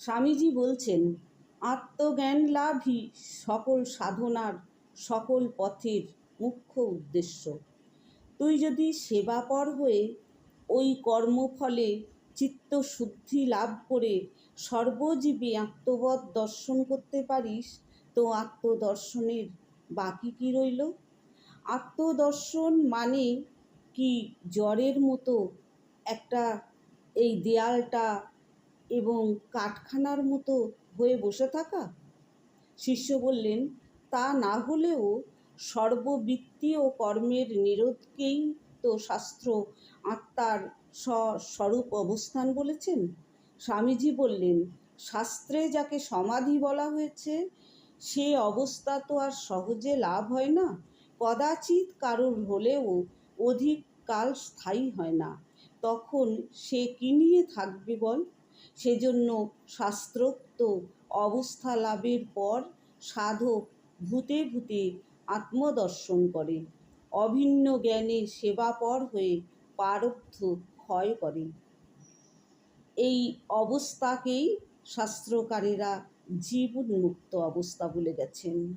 স্বামীজি বলছেন আত্মজ্ঞান লাভই সকল সাধনার সকল পথের মুখ্য উদ্দেশ্য। তুই যদি সেবাপর হয়ে ওই কর্মফলে চিত্ত শুদ্ধি লাভ করে সর্বজীবী আত্মবোধ দর্শন করতে পারিস, তো আত্মদর্শনের বাকি কি রইল? আত্মদর্শন মানে কি? জ্বরের মতো একটা এই দেয়ালটা এবং কাঠখানার মতো হয়ে বসে থাকা? শিষ্য বললেন, তা না হলেও সর্ববৃত্তি ও কর্মের নিরোধকেই তো শাস্ত্র আত্মার স্বস্বরূপ অবস্থান বলেছেন? স্বামীজি বললেন, শাস্ত্রে যাকে সমাধি বলা হয়েছে, সে অবস্থা তো আর সহজে লাভ হয় না। কদাচিৎ কারোর হলেও অধিক কাল স্থায়ী হয় না। তখন সে কী নিয়ে থাকবে বল? সেজন্য শাস্ত্রোক্ত অবস্থা লাভের পর সাধক ভূতে ভূতে আত্মদর্শন করে, অভিন্ন জ্ঞানে সেবাপর হয়ে প্রারব্ধ ক্ষয় করে। এই অবস্থাকেই শাস্ত্রকারেরা জীবন্মুক্ত অবস্থা বলে গেছেন।